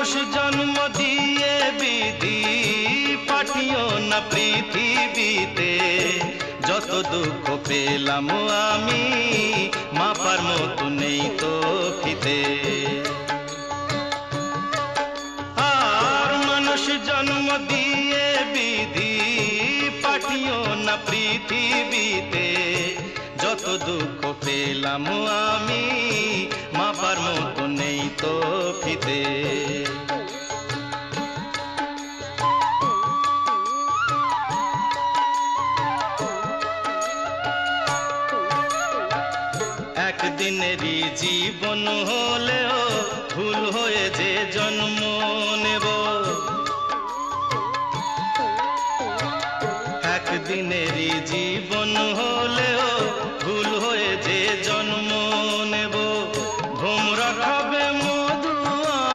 মানুষ জন্ম দিয়ে বিধি পাঠিও না পৃথিবীতে। যত দুঃখ পেলাম আমি, মাপার মতো নেই তো ফিতে আর মানুষ জন্ম দিয়ে বিধি পাঠিও না পৃথিবীতে। যত দুঃখ পেলাম আমি, মাপার মতো নেই তো দিনেরই জীবন হলেও ভুল হয়ে যে জন্ম নেব। একদিনেরই জীবন হলেও ভুল হয়ে যে জন্ম নেব। ভোমরা খাবে